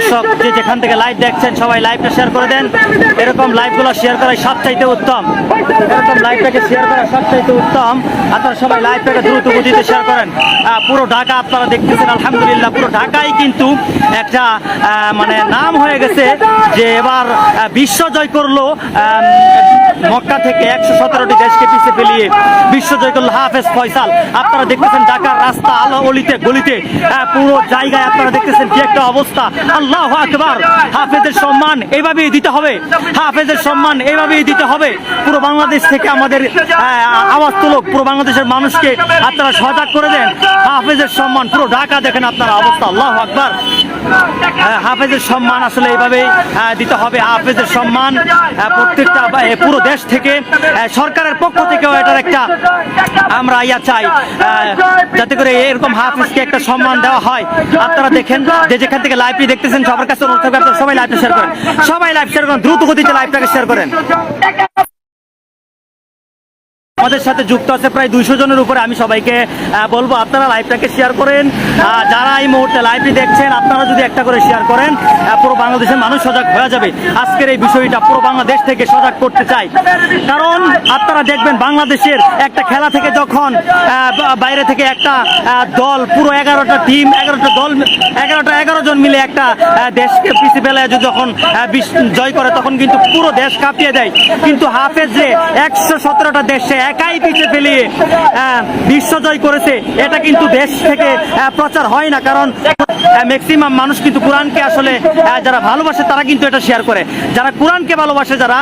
দর্শক, যে যেখান থেকে লাইভ দেখছেন, সবাই লাইভটা শেয়ার করে দেন। এরকম লাইভগুলো শেয়ার করাই সবচাইতে উত্তম। এরকম লাইভটাকে শেয়ার করা সবচাইতে উত্তম। আপনারা সবাই লাইভটাকে দ্রুত গতিতে শেয়ার করেন। পুরো ঢাকা আপনারা দেখতেছেন, আলহামদুলিল্লাহ, পুরো ঢাকাই কিন্তু একটা মানে নাম হয়ে গেছে যে এবার বিশ্ব জয় করল মক্কা থেকে একশো সতেরোটি দেশকে পিছিয়ে ফেলিয়ে বিশ্ব জয় করল হাফেজ ফয়সাল। আপনারা দেখতেছেন ঢাকার রাস্তা আলো অলিতে, গলিতে পুরো জায়গায় আপনারা দেখতেছেন কি একটা অবস্থা। আল্লাহ আকবার। হাফেজের সম্মান এইভাবেই দিতে হবে। হাফেজের সম্মান এইভাবেই দিতে হবে। পুরো বাংলাদেশ থেকে আমাদের আওয়াজ তুলুক। পুরো বাংলাদেশের মানুষকে আপনারা সজাগ করে দেন। হাফেজের সম্মান পুরো ঢাকা দেখেন আপনারা অবস্থা। আল্লাহ আকবার। হাফেজের সম্মান আসলে এইভাবেই দিতে হবে। হাফেজের সম্মান প্রত্যেকটা পুরো দেশ থেকে সরকারের পক্ষ থেকেও এটার একটা আমরা ইয়া চাই। যাতে করে এরকম হাফেজকে একটা সম্মান দেওয়া হয়। আপনারা দেখেন, যে যেখান থেকে লাইভটি দেখতেছেন, সবার কাছে সবাই লাইভটা শেয়ার করেন। সবাই লাইভ শেয়ার করেন, দ্রুত গতিতে লাইভটাকে শেয়ার করেন। আমাদের সাথে যুক্ত আছে প্রায় দুইশো জনের উপরে আমি সবাইকে বলব আপনারা লাইভটাকে শেয়ার করেন। যারা এই মুহূর্তে লাইভটি দেখছেন, আপনারা যদি একটা করে শেয়ার করেন পুরো বাংলাদেশের মানুষ সজাগ হয়ে যাবে। আজকের এই বিষয়টা পুরো বাংলাদেশ থেকে সজাগ করতে চাই। কারণ আপনারা দেখবেন বাংলাদেশের একটা খেলা থেকে যখন বাইরে থেকে একটা দল, পুরো এগারোটা টিম এগারোটা দল, এগারোটা এগারো জন মিলে একটা দেশকে পিছিয়ে ফেলে যখন জয় করে, তখন কিন্তু পুরো দেশ কাঁপিয়ে দেয়। কিন্তু হাফেজ যে একশো সতেরোটা দেশে একাই পিছিয়ে ফেলিয়ে আহ, বিশ্ব জয় করেছে। এটা কিন্তু দেশ থেকে প্রচার হয় না কারণ ম্যাক্সিমাম মানুষ কিন্তু কোরআনকে আসলে যারা ভালোবাসে তারা কিন্তু এটা শেয়ার করে। যারা কোরআনকে ভালোবাসে যারা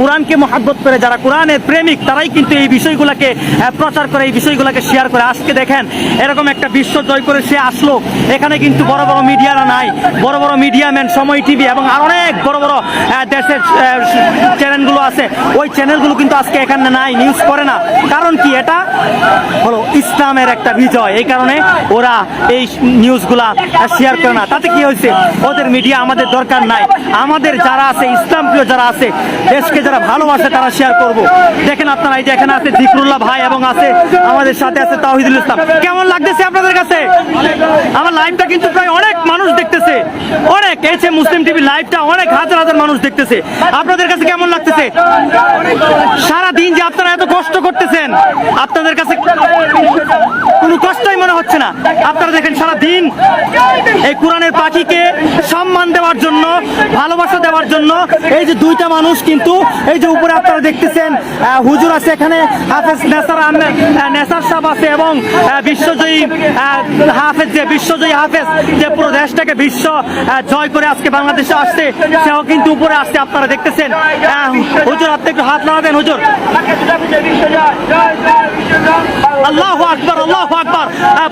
কোরআনকে মহাব্বত করে যারা কোরআনের প্রেমিক তারাই কিন্তু এই বিষয়গুলোকে প্রচার করে এই বিষয়গুলোকে শেয়ার করে। আজকে দেখেন এরকম একটা বিশ্ব জয় করে সে আসলো। এখানে কিন্তু বড় বড় মিডিয়ারা নাই। বড় বড় মিডিয়া ম্যান সময় টিভি এবং আর অনেক বড় বড় দেশের চ্যানেলগুলো আছে। ওই চ্যানেলগুলো কিন্তু আজকে এখানে নাই নিউজ করে না। কারণ কি এটা হলো ইসলামের একটা বিজয়। এই কারণে ওরা এই নিউজগুলা শেয়ার করে না। তাতে কি হয়েছে? ওদের মিডিয়া আমাদের দরকার নাই। আমাদের যারা আছে, ইসলাম প্রিয় যারা আছে, দেশকে যারা ভালোবাসে তারা শেয়ার করব। দেখেন আপনারা এই যে এখানে আছে জিকরুল্লাহ ভাই এবং আছে আমাদের সাথে আছে তাহিদুল ইসলাম। কেমন লাগতেছে আপনাদের কাছে? আমার লাইভটা কিন্তু প্রায় অনেক মানুষ দেখতেছে। অনেক। যে মুসলিম টিভি লাইভটা অনেক হাজার হাজার মানুষ দেখতেছে। আপনাদের কাছে কেমন লাগতেছে? সারা দিন যে আপনারা এত কষ্ট করতেছেন। আপনাদের কাছে কোনো কষ্টই মনে হচ্ছে না। আপনারা দেখেন সারা দিন এই কোরআনের পাখিকে সম্মান দেওয়ার জন্য, ভালোবাসা দেওয়ার জন্য এই যে দুইটা মানুষ কিন্তু এই যে উপরে আপনারা দেখতেছেন হুজুর আছে এখানে, হাফেজ নেসার নেসার সাহেব আছে এবং বিশ্বজয়ী হাফেজ যে, বিশ্বজয়ী হাফেজ যে পুরো দেশটাকে বিশ্ব জয় করে আজকে বাংলাদেশে আসছে, সেও কিন্তু উপরে আসছে, আপনারা দেখতেছেন। হুজুর, আপনি একটু হাত নাড়াবেন, হুজুর। আল্লাহ আকবর আল্লাহ আকবর।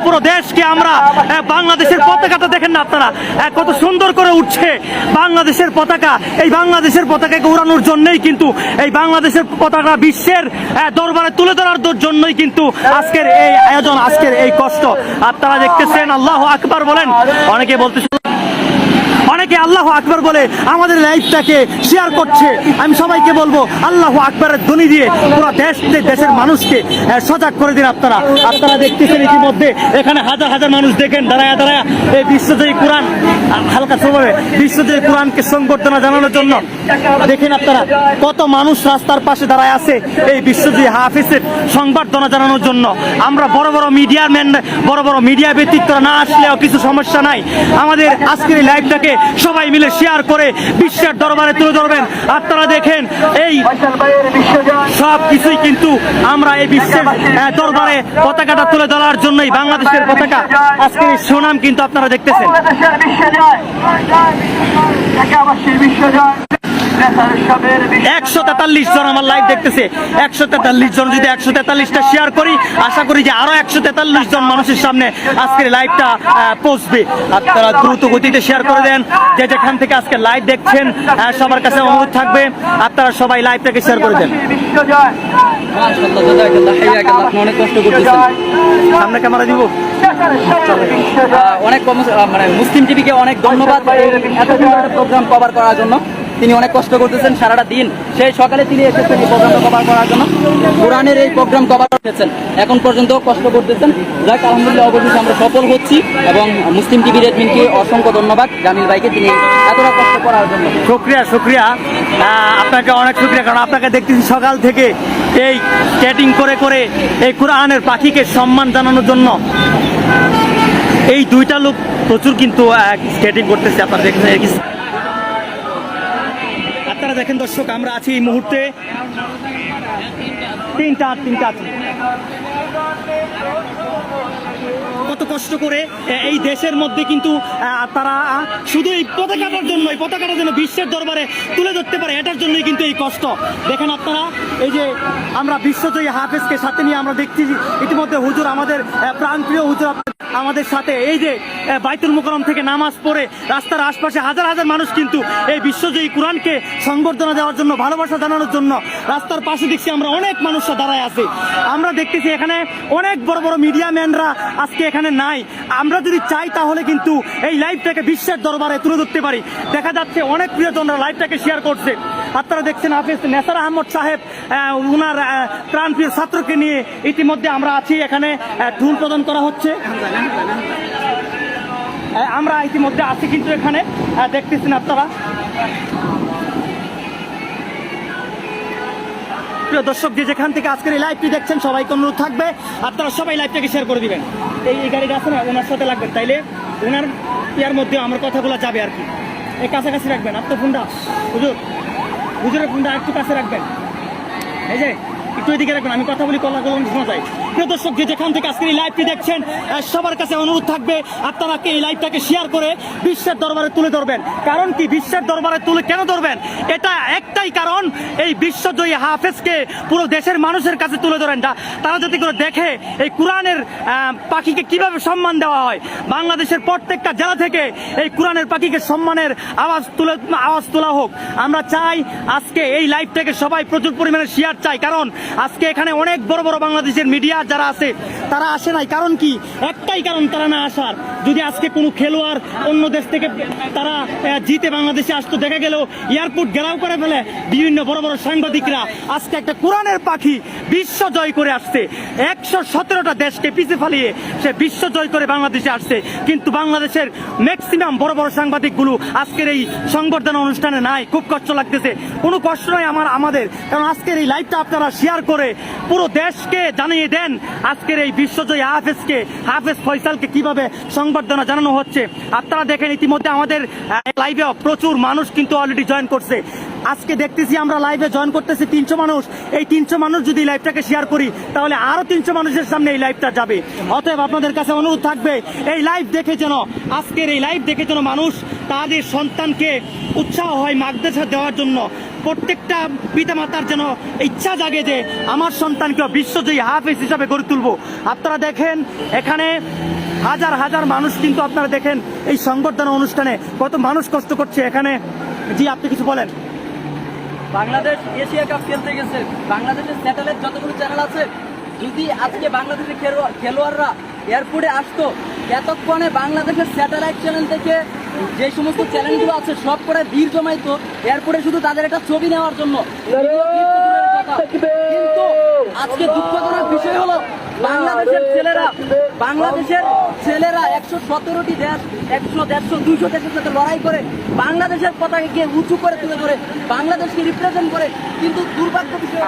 পুরো দেশকে আমরা বাংলাদেশের পতাকাটা দেখেন না আপনারা। কত সুন্দর করে উঠছে বাংলাদেশের পতাকা। এই বাংলাদেশের পতাকাকে উড়ানোর জন্যই কিন্তু, এই বাংলাদেশের পতাকা বিশ্বের দরবারে তুলে ধরার জন্যই কিন্তু আজকের এই আয়োজন, আজকের এই কষ্ট। আপনারা দেখতেছেন, আল্লাহ আকবর বলেন। অনেকে বলতেছে অনেকে আল্লাহ আকবর বলে, আমাদের লাইফটাকে শেয়ার করছে। আমি সবাইকে বলব, আল্লাহ আকবরের ধ্বনি দিয়ে পুরো দেশ দেশের মানুষকে সজাগ করে দিন আপনারা। আপনারা দেখতেছেন ইতিমধ্যে এখানে হাজার হাজার মানুষ দেখেন, দাঁড়ায় দাঁড়ায় এই বিশ্বজয়ী কোরআন, হালকা সময় বিশ্বজয়ী কোরআনকে সংবর্ধনা জানানোর জন্য। দেখেন আপনারা কত মানুষ রাস্তার পাশে দাঁড়ায় আছে এই বিশ্বজয়ী হাফিজের সংবর্ধনা জানানোর জন্য। আমরা বড় বড় মিডিয়া ম্যান, বড় বড় মিডিয়া ব্যক্তিত্ব না আসলেও কিছু সমস্যা নাই। আমাদের আজকের এই লাইভটাকে সবাই মিলে শেয়ার করে বিশ্বের দরবারে তুলে ধরবেন। আপনারা দেখেন, এই সব কিছুই কিন্তু আমরা এই বিশ্বের দরবারে পতাকাটা তুলে ধরার জন্যই বাংলাদেশের পতাকা। আজকের সুনাম কিন্তু আপনারা দেখতেছেন। বিশ্ব জয় বিশ্ব সবের একশো তেতাল্লিশ জন আমার লাইভ দেখতেছে। একশো তেতাল্লিশ জন যদি একশো তেতাল্লিশটা শেয়ার করি, আশা করি যে আরও একশো তেতাল্লিশ জন মানুষের সামনে আজকের লাইভটা পৌঁছবে। আপনারা দ্রুত গতিতে শেয়ার করে দেন। যে যেখান থেকে আজকে লাইভ দেখছেন সবার কাছে অনুরোধ থাকবে, আপনারা সবাই লাইভটাকে শেয়ার করে দেন। অনেক সামনে ক্যামেরা দিব? অনেক মানে মুসলিম টিভিকে অনেক ধন্যবাদ এত সুন্দর প্রোগ্রাম কভার করার জন্য। তিনি অনেক কষ্ট করতেছেন সারাটা দিন। সেই সকালে তিনি এসেছেন এই প্রোগ্রামটা কভার করার জন্য। কোরআনের এই প্রোগ্রাম কভার করতেছেন এখন পর্যন্ত কষ্ট করতেছেন। যাক, আলহামদুলিল্লাহ অবশেষে আমরা সফল হচ্ছি এবং মুসলিম টিভির এডমিনকে অসংখ্য ধন্যবাদ। জামিল ভাইকে তিনি এতটা কষ্ট করার জন্য। শুক্রিয়া শুক্রিয়া। আপনাকে অনেক শুক্রিয়া, কারণ আপনাকে দেখতেছি সকাল থেকে এই স্কেটিং করে করে এই কোরআনের পাখিকে সম্মান জানানোর জন্য। এই দুইটা লোক প্রচুর কিন্তু স্কেটিং করতেছে, আপনারা দেখছেন আপনারা দেখেন দর্শক, আমরা আছি এই মুহূর্তে। তিনটা তিনটা কত কষ্ট করে এই দেশের মধ্যে কিন্তু তারা শুধু এই পতাকাটার জন্য এই পতাকাটার জন্য বিশ্বের দরবারে তুলে ধরতে পারে, এটার জন্যই কিন্তু এই কষ্ট। দেখেন আপনারা, এই যে আমরা বিশ্বজয়ী হাফেজকে সাথে নিয়ে আমরা দেখছি, ইতিমধ্যে হুজুর আমাদের প্রাণপ্রিয় হুজুর আমাদের সাথে এই যে বাইতুল মুকরম থেকে নামাজ পড়ে রাস্তার আশপাশে হাজার হাজার মানুষ কিন্তু এই বিশ্বজয়ী কোরআনকে সংবর্ধনা দেওয়ার জন্য, ভালোবাসা জানানোর জন্য রাস্তার পাশে দেখছি আমরা অনেক মানুষরা দাঁড়ায় আছে। আমরা দেখতেছি এখানে অনেক বড় বড় মিডিয়া ম্যানরা আজকে এখানে নাই। আমরা যদি চাই তাহলে কিন্তু এই লাইভটাকে বিশ্বের দরবারে তুলে ধরতে পারি। দেখা যাচ্ছে অনেক প্রিয়জনরা লাইভটাকে শেয়ার করছে। আপনারা দেখছেন হাফিজ নেসার আহমদ সাহেব উনার প্রাণপ্রিয় ছাত্রকে নিয়ে ইতিমধ্যে আমরা আছি এখানে ঢুল প্রদান করা হচ্ছে। আমরা ইতিমধ্যে আছি কিন্তু এখানে দেখতেছেন আপনারা। প্রিয় দর্শক, যে যেখান থেকে আজকের এই লাইভটি দেখছেন, সবাইকে অনুরোধ থাকবে, আপনারা সবাই লাইভটাকে শেয়ার করে দিবেন। এই এই গাড়িটা আছে না, ওনার সাথে লাগবেন তাইলে ওনার ইয়ার মধ্যে আমার কথাগুলো যাবে আর কি। এই কাছাকাছি রাখবেন আপনার ফোনটা হুজুর। হুজুরের ফোনটা একটু কাছে রাখবেন। এই যে, একটু এদিকে রাখবেন, আমি কথা বলি কলা কলম শোনা যায় প্রিয় দর্শক, যে যেখান থেকে আজকের এই লাইভটি দেখছেন সবার কাছে অনুরোধ থাকবে, আপনারা কি এই লাইভটাকে শেয়ার করে বিশ্বের দরবারে তুলে ধরবেন। কারণ কি, বিশ্বের দরবারে তুলে কেন ধরবেন? এটা একটাই কারণ, এই বিশ্বজয়ী হাফেজকে পুরো দেশের মানুষের কাছে তুলে ধরেন তারা যাতে করে দেখে এই কোরআনের পাখিকে কীভাবে সম্মান দেওয়া হয়, বাংলাদেশের প্রত্যেকটা জেলা থেকে এই কোরআনের পাখিকে সম্মানের আওয়াজ তুলে, আওয়াজ তোলা হোক। আমরা চাই আজকে এই লাইভটাকে সবাই প্রচুর পরিমাণে শেয়ার চাই। কারণ আজকে এখানে অনেক বড় বড় বাংলাদেশের মিডিয়া যারা আছে, তারা আসে নাই। কারণ কি? একটাই কারণ, তারা না আসার। যদি আজকে কোনো খেলোয়াড় অন্য দেশ থেকে তারা জিতে বাংলাদেশে আসতো, দেখা গেল এয়ারপোর্ট ঘেরাও করে ফেলে। বিভিন্ন বড় বড় সাংবাদিকরা আজকে একটা কোরআনের পাখি বিশ্ব জয় করে আসছে। একশো সতেরোটা দেশকে পিছে ফালিয়ে সে বিশ্ব জয় করে বাংলাদেশে আসছে। কিন্তু বাংলাদেশের ম্যাক্সিমাম বড় বড় সাংবাদিকগুলো আজকের এই সংবর্ধনা অনুষ্ঠানে নাই। খুব কষ্ট লাগতেছে। কোনো কষ্ট নয় আমার আমাদের। কারণ আজকের এই লাইভটা আপনারা শেয়ার করে পুরো দেশকে জানিয়ে দেন। আজকের এই বিশ্বজয়ী হাফেজকে, হাফেজ ফয়সালকে কীভাবে সংবর্ধনা জানানো হচ্ছে? আপনারা দেখেন ইতিমধ্যে আমাদের লাইভে প্রচুর মানুষ কিন্তু অলরেডি জয়েন করছে। আজকে দেখতেছি আমরা লাইভে জয়েন করতেছি তিনশো মানুষ। এই তিনশো মানুষ যদি লাইভটাকে শেয়ার করি, তাহলে আরও তিনশো মানুষের সামনে এই লাইভটা যাবে। অতএব আপনাদের কাছে অনুরোধ থাকবে, এই লাইভ দেখে যেন, আজকের এই লাইভ দেখে যেন মানুষ তাদের সন্তানকে উৎসাহ হয় মার্গদর্শন দেওয়ার জন্য। প্রত্যেকটা পিতামাতার যেন ইচ্ছা জাগে যে, আমার সন্তানকে বিশ্বজয়ী হাফিজ হিসাবে গড়ে তুলব। আপনারা দেখেন, এখানে হাজার হাজার মানুষ কিন্তু আপনারা দেখেন, এই সংবর্ধনা অনুষ্ঠানে কত মানুষ কষ্ট করছে এখানে। জি, আপনি কিছু বলেন। বাংলাদেশ এশিয়া কাপ খেলতে গেছে। বাংলাদেশের স্যাটেলাইট যতগুলো চ্যানেল আছে যদি আজকে বাংলাদেশের খেলোয়া- খেলোয়াড়রা এয়ারপোর্টে আসতো এতক্ষণে বাংলাদেশের স্যাটেলাইট চ্যানেল থেকে যে সমস্ত চ্যানেলগুলো আছে সব করে ভিড় জমাইতো এয়ারপোর্টে শুধু তাদের একটা ছবি নেওয়ার জন্য। কিন্তু আজকে দুঃখজনক বিষয় হলো বাংলাদেশের ছেলেরা বাংলাদেশের ছেলেরা একশো সতেরোটি দেশ, একশো দেড়শো, দুইশো দেশের সাথে লড়াই করে, বাংলাদেশের পতাকাকে উঁচু করে তুলে ধরে, বাংলাদেশকে রিপ্রেজেন্ট করে। কিন্তু দুর্ভাগ্য বিষয়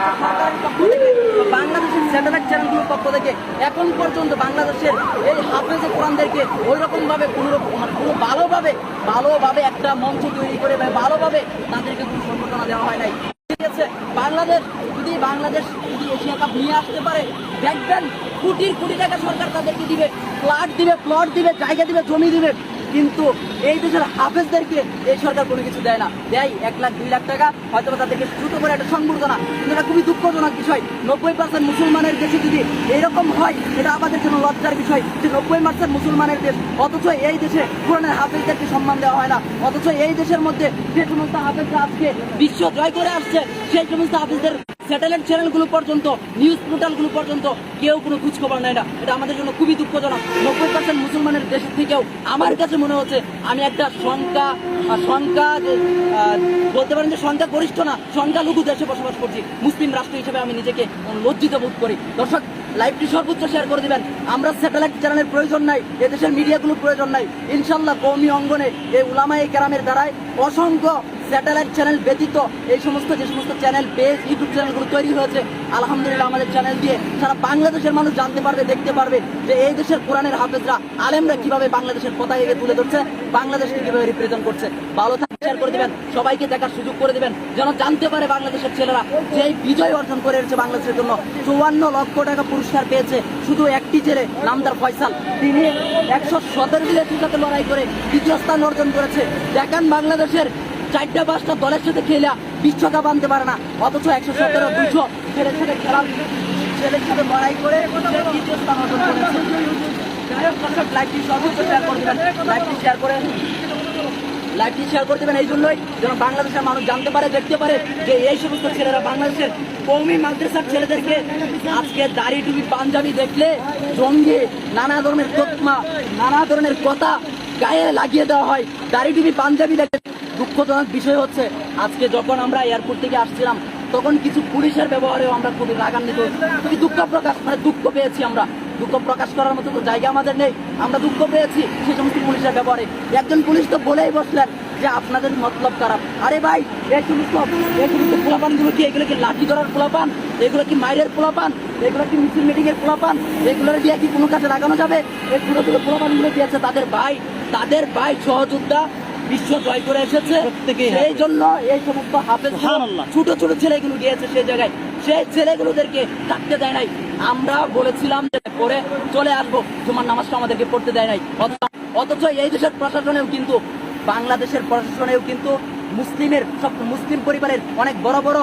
বাংলাদেশের স্যাটেলাইট চ্যানেলগুলোর পক্ষ থেকে এখন পর্যন্ত বাংলাদেশের এই হাফেজে কোরআনদেরকে ওই রকমভাবে কোনো কোনো ভালোভাবে ভালোভাবে একটা মঞ্চ তৈরি করে ভালোভাবে তাদেরকে কোনো সম্বর্ধনা দেওয়া হয় নাই। ঠিক আছে, বাংলাদেশ, যদি বাংলাদেশ, যদি এশিয়া কাপ নিয়ে আসতে পারে দেখবেন কোটির কোটি টাকা সরকার তাদেরকে দিবে ফ্ল্যাট দিবে প্লট দিবে, জায়গা দিবে, জমি দিবে। কিন্তু এই দেশের হাফেজদেরকে এই সরকার কোনো কিছু দেয় না। দেয় এক লাখ, দুই লাখ টাকা হয়তো তাদেরকে ছোট করে একটা সংবর্ধনা কিন্তু এটা খুবই দুঃখজনক বিষয়। নব্বই পার্সেন্ট মুসলমানের দেশে যদি এরকম হয়, এটা আমাদের জন্য লজ্জার বিষয় যে নব্বই পার্সেন্ট মুসলমানের দেশ, অথচ এই দেশে কোরআনের হাফেজদেরকে সম্মান দেওয়া হয় না। অথচ এই দেশের মধ্যে যে সমস্ত হাফেজরা আজকে বিশ্ব জয় করে আসছে, সেই সমস্ত হাফেজদের স্যাটেলাইট চ্যানেলগুলো পর্যন্ত নিউজ পোর্টালগুলো পর্যন্ত কেউ কোনো খোঁজখবর নেয় না। এটা আমাদের জন্য খুবই দুঃখজনক। নব্বই পার্সেন্ট মুসলমানের দেশ থেকেও আমার কাছে মনে হচ্ছে আমি একটা সংখ্যা সংখ্যা বলতে পারেন যে সংখ্যা গরিষ্ঠ না, সংখ্যালঘু দেশে বসবাস করছি। মুসলিম রাষ্ট্র হিসেবে আমি নিজেকে লজ্জিত বোধ করি। দর্শক লাইভটি সর্বোচ্চ শেয়ার করে দিবেন। আমরা স্যাটেলাইট চ্যানেলের প্রয়োজন নাই, এদেশের মিডিয়াগুলোর প্রয়োজন নাই। ইনশাল্লাহ কৌমি অঙ্গনে এই উলামাই কেরামের দ্বারাই অসংখ্য স্যাটেলাইট চ্যানেল ব্যতীত এই সমস্ত যে সমস্ত চ্যানেল, পেজ ইউটিউব চ্যানেলগুলো তৈরি হয়েছে, আলহামদুলিল্লাহ আমাদের চ্যানেল দিয়ে সারা বাংলাদেশের মানুষ জানতে পারবে, দেখতে পারবে যে এই দেশের কোরআনের হাফেজরা, আলেমরা কীভাবে বাংলাদেশের পতাকাকে তুলে ধরছে, বাংলাদেশকে কীভাবে রিপ্রেজেন্ট করছে। ভালো থাকতে শেয়ার করে দিবেন, সবাইকে দেখার সুযোগ করে দিবেন, যেন জানতে পারে বাংলাদেশের ছেলেরা যে বিজয় অর্জন করে এসেছে বাংলাদেশের জন্য। চুয়ান্ন লক্ষ টাকা পুরস্কার পেয়েছে শুধু একটি ছেলে নামদার ফয়সাল। তিনি একশো সতেরো বিলেটের সাথে লড়াই করে দ্বিতীয় স্থান অর্জন করেছে। দেখেন বাংলাদেশের চারটা পাঁচটা দলের সাথে খেলে বিশ্বকাপ আনতে পারে না। অথচ একশো সতেরো, দুশো ছেলের সাথে খেলা ছেলের সাথে লড়াই করে দ্বিতীয় স্থান অর্জন করেছে। লাইভটি শেয়ার করে দেবেন। এই জন্যই যেন বাংলাদেশের মানুষ জানতে পারে, দেখতে পারে যে এই সমস্ত ছেলেরা বাংলাদেশের কৌমি মাদ্রাসার ছেলেদেরকে আজকে দাড়ি টুপি পাঞ্জাবি দেখলে জঙ্গি, নানা ধরনের তৎমা নানা ধরনের কথা গায়ে লাগিয়ে দেওয়া হয়। দাড়ি টুপি পাঞ্জাবি দুঃখজনক বিষয় হচ্ছে, আজকে যখন আমরা এয়ারপোর্ট থেকে আসছিলাম, তখন কিছু পুলিশের ব্যবহারেও আমরা খুবই রাগান্বিত। খুবই দুঃখ প্রকাশ মানে দুঃখ পেয়েছি আমরা। দুঃখ প্রকাশ করার মতো জায়গা আমাদের নেই। আমরা দুঃখ পেয়েছি সেই সমস্ত পুলিশের ব্যবহারে। একজন পুলিশ তো বলেই বসলেন যে আপনাদের মতলব খারাপ। আরে ভাই, এই সমস্ত এই সমস্ত পোলাপানগুলো কি, এগুলো কি লাঠি ধরার পোলাপান? এগুলো কি মায়ের পোলাপান? এগুলো কি মিছিল মিটিংয়ের পোলাপান? এগুলোর দিয়ে কি কোনো কাজে লাগানো যাবে? এই ছোট ছোট পোলাপানগুলো দিয়েছে তাদের ভাই? তাদের ভাই সহযোদ্ধা বিশ্ব জয় করে এসেছে। সেই জন্য এই সমস্ত হাফেজ ছোট ছোট ছেলেগুলো গিয়েছে সেই জায়গায়। সেই ছেলেগুলোদেরকে থাকতে দেয় নাই। আমরা বলেছিলাম যে পরে চলে আসব। তোমার নামাজটা আমাদেরকে পড়তে দেয় নাই। অথচ এই দেশের প্রশাসনেও কিন্তু বাংলাদেশের প্রশাসনেও কিন্তু মুসলিমের সব মুসলিম পরিবারের অনেক বড় বড়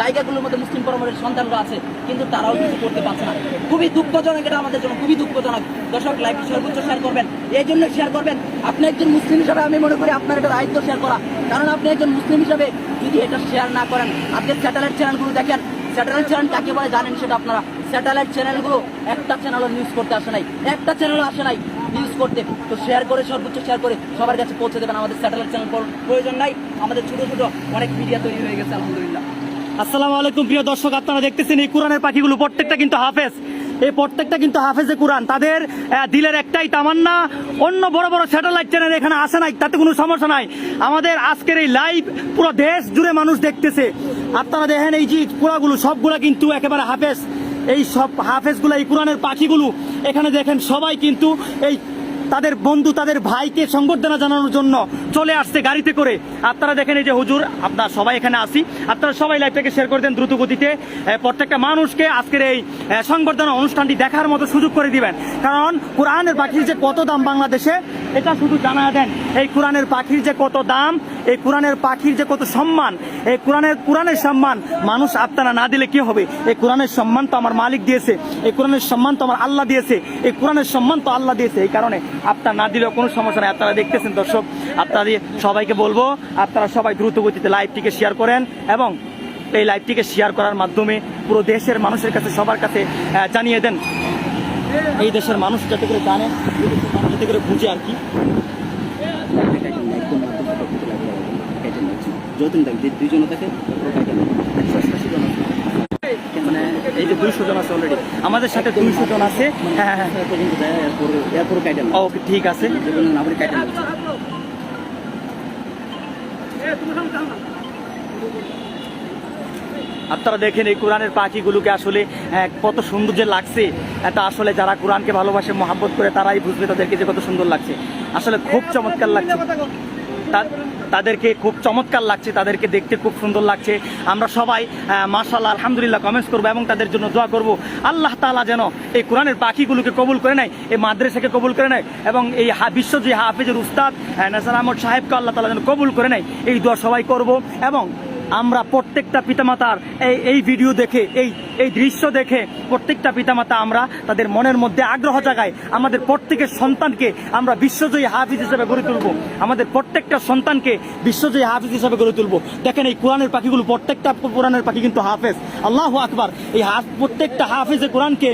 জায়গাগুলোর মধ্যে মুসলিম পরিবারের সন্তানরা আছে, কিন্তু তারাও কিছু করতে পারছে না। খুবই দুঃখজনক এটা আমাদের জন্য, খুবই দুঃখজনক। দর্শক লাইভ সর্বোচ্চ শেয়ার করবেন। এই জন্য শেয়ার করবেন। আপনি একজন মুসলিম হিসাবে, আমি মনে করি আপনার এটা দায়িত্ব শেয়ার করা। কারণ আপনি একজন মুসলিম হিসাবে যদি এটা শেয়ার না করেন আজকে স্যাটেলাইট চ্যানেলগুলো দেখেন। স্যাটেলাইট চ্যানেল কাকে বলে জানেন সেটা আপনারা। স্যাটেলাইট চ্যানেলগুলো একটা চ্যানেলও নিউজ করতে আসে নাই। একটা চ্যানেলও আসে নাই। করতে। তো শেয়ার করে, সর্বোচ্চ শেয়ার করে সবার কাছে পৌঁছে দেবেন আমাদের স্যাটেলাইট চ্যানেল প্রয়োজন নাই, আমাদের ছোট ছোট অনেক মিডিয়া তৈরি হয়ে গেছে, আলহামদুলিল্লাহ। আসসালামু আলাইকুম, প্রিয় দর্শক, আপনারা দেখতেছেন এই কোরআনের পাখিগুলো, প্রত্যেকটা কিন্তু হাফেজ। এই প্রত্যেকটা কিন্তু হাফেজে কোরআন। তাদের দিলের একটাই তামান্না, অন্য বড় বড় স্যাটেলাইট চ্যানেল এখানে আসে নাই, তাতে কোনো সমস্যা নাই। আমাদের আজকের এই লাইভ পুরো দেশ জুড়ে মানুষ দেখতেছে। আপনারা দেখেন এই যে পুরাগুলো সবগুলা কিন্তু একেবারে হাফেজ। এই সব হাফেজগুলো, এই কোরআনের পাখিগুলো, এখানে দেখেন সবাই কিন্তু এই তাদের বন্ধু, তাদের ভাইকে সংবর্ধনা জানানোর জন্য চলে আসছে গাড়িতে করে। আপনারা দেখেন এই যে হুজুর, আপনারা সবাই এখানে আসি আপনারা সবাই লাইভটাকে শেয়ার করে দেন দ্রুত গতিতে প্রত্যেকটা মানুষকে আজকের এই সংবর্ধনা অনুষ্ঠানটি দেখার মতো সুযোগ করে দিবেন। কারণ কোরআনের বাকি যে কত দাম বাংলাদেশে এটা শুধু জানা দেন, এই কোরআনের পাখির যে কত দাম, এই কোরআনের পাখির যে কত সম্মান, এই কোরআনের কোরআনের সম্মান মানুষ আপনারা না দিলে কি হবে? এই কোরআনের সম্মান তো আমার মালিক দিয়েছে, এই কোরআনের সম্মান তো আমার আল্লাহ দিয়েছে, এই কোরআনের সম্মান তো আল্লাহ দিয়েছে। এই কারণে আপনার না দিলেও কোনো সমস্যা নেই। আপনারা দেখতেছেন, দর্শক, আপনারা সবাইকে বলব, আপনারা সবাই দ্রুত গতিতে লাইভটিকে শেয়ার করেন এবং এই লাইভটিকে শেয়ার করার মাধ্যমে পুরো দেশের মানুষের কাছে, সবার কাছে জানিয়ে দেন। এই দেশের মানুষ যাতে করে জানে, যাতে করে বুঝে আর কি। যতদিন থাকে এই যে দুইশো জন আছে আমাদের সাথে দুইশো জন আছে। হ্যাঁ হ্যাঁ হ্যাঁ। ওকে ঠিক আছে। আবার কাইটেন আপনারা দেখেন এই কোরআনের পাখিগুলোকে আসলে আহ, কত সুন্দর যে লাগছে এটা আসলে যারা কোরআনকে ভালোবাসে মহাব্বত করে তারাই বুঝবে তাদেরকে যে কত সুন্দর লাগছে। আসলে খুব চমৎকার লাগছে। তাদেরকে খুব চমৎকার লাগছে তাদেরকে দেখতে খুব সুন্দর লাগছে। আমরা সবাই মার্শাল্লাহ আলহামদুলিল্লাহ কমেন্টস করব এবং তাদের জন্য দোয়া করব। আল্লাহ তালা যেন এই কোরআনের পাখিগুলোকে কবুল করে নেয় এই মাদ্রাসাকে কবুল করে নেয় এবং এই বিশ্ব যে হাফিজের উস্তাদ নাসার আহমদ সাহেবকে আল্লাহ তালা যেন কবুল করে নেয় এই দোয়া সবাই করব এবং আমরা প্রত্যেকটা পিতামাতার এই এই ভিডিও দেখে, এই এই দৃশ্য দেখে প্রত্যেকটা পিতামাতা আমরা তাদের মনের মধ্যে আগ্রহ জাগায় আমাদের প্রত্যেকের সন্তানকে আমরা বিশ্বজয়ী হাফিজ হিসেবে গড়ে তুলব। আমাদের প্রত্যেকটা সন্তানকে বিশ্বজয়ী হাফিজ হিসেবে গড়ে তুলব। দেখেন এই কোরআনের পাখিগুলো, প্রত্যেকটা কোরআনের পাখি কিন্তু হাফেজ। আল্লাহ আকবার। এই হাফ, প্রত্যেকটা হাফিজে কোরআনকে